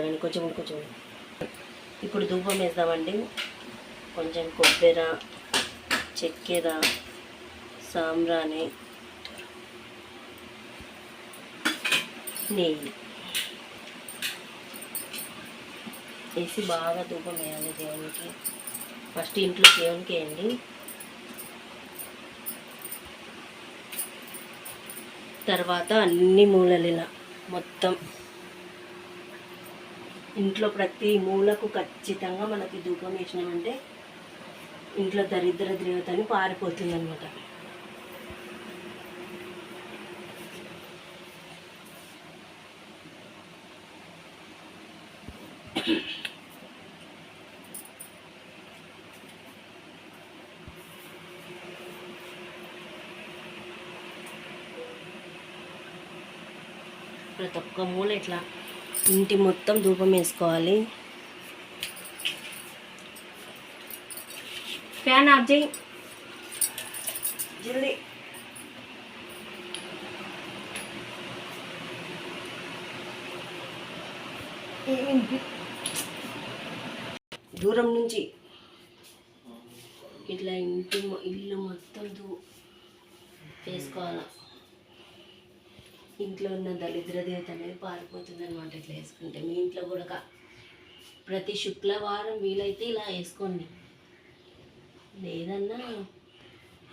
కొంచెం కొంచెం ఇప్పుడు ధూపం వేద్దామండి. కొంచెం కొబ్బరి చక్కెర సాంబ్రాణి నెయ్యి. వేసి బాగా ధూపం వేయాలి దేవునికి. ఫస్ట్ ఇంట్లో దేవునికి వేయండి. తర్వాత అన్ని మూలలు ఇలా మొత్తం ఇంట్లో ప్రతి మూలకు ఖచ్చితంగా మనకి ధూపం వేసినామంటే ఇంట్లో దరిద్ర దేవతని పారిపోతుంది అనమాట ప్రతి ఒక్క మూల ఇట్లా ఇంటి మొత్తం ధూపం వేసుకోవాలి. ఫ్యాన్ ఆఫ్ చేయి. జల్దీ. దూరం నుంచి. ఇట్లా ఇంటి ఇల్లు మొత్తం దూ వేసుకోవాలి. ఇంట్లో ఉన్న దరిద్ర దేవత అనేది పారిపోతుంది అనమాట ఇట్లా వేసుకుంటే. మీ ఇంట్లో కూడా కా- ప్రతి శుక్రవారం వీలైతే ఇలా వేసుకోండి. లేదన్నా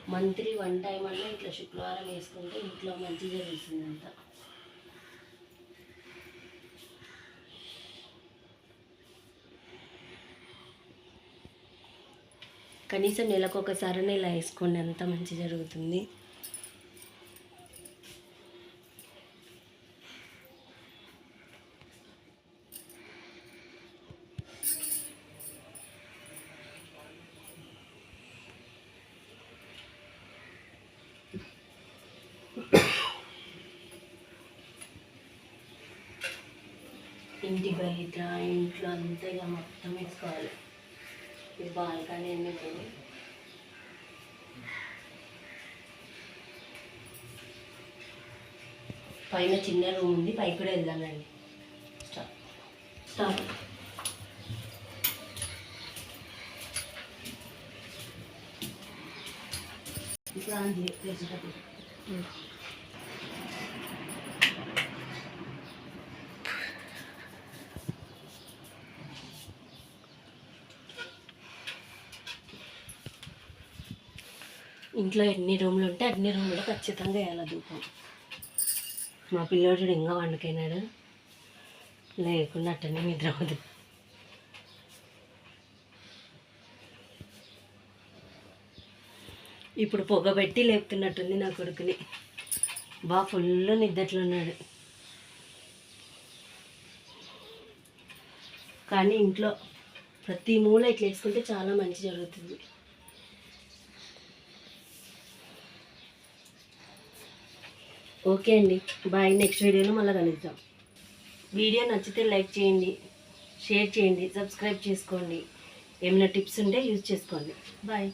మంత్లీ వన్ టైం అన్నా ఇట్లా శుక్రవారం వేసుకుంటే ఇంట్లో మంచి జరుగుతుందంట. కనీసం నెలకు ఒకసారి ఇలా వేసుకోండి అంత మంచి జరుగుతుంది. ఇంటి బయట ఇంట్లో అంతా ఇక మొత్తం వేసుకోవాలి. ఇది బాల్కనీ ఎందుకని పోయి. పైన చిన్న రూమ్ ఉంది పైకి కూడా వెళ్దామండి. స్టాప్. స్టాప్. ఇప్పుడు ఆన్ చేయి, ఇంట్లో ఎన్ని రూమ్లు ఉంటే అన్ని రూమ్లు ఖచ్చితంగా వేయాలి ధూపం మా పిల్లోడు ఇంకా వండుకైనాడు లేకుండా అట్టనే నిద్ర అవుతుంది ఇప్పుడు పొగ పెట్టి లేపుతున్నట్టుంది నా కొడుకుని. బా ఫుల్ నిద్దట్లు ఉన్నాడు. కానీ ఇంట్లో ప్రతి మూల ఇట్లా వేసుకుంటే చాలా మంచి జరుగుతుంది. ఓకే అండి. బాయ్. నెక్స్ట్ వీడియోలో మళ్ళీ కలుద్దాం. వీడియో నచ్చితే లైక్ చేయండి షేర్ చేయండి సబ్స్క్రైబ్ చేసుకోండి. ఏమైనా టిప్స్ ఉంటే యూజ్ చేసుకోండి. బాయ్.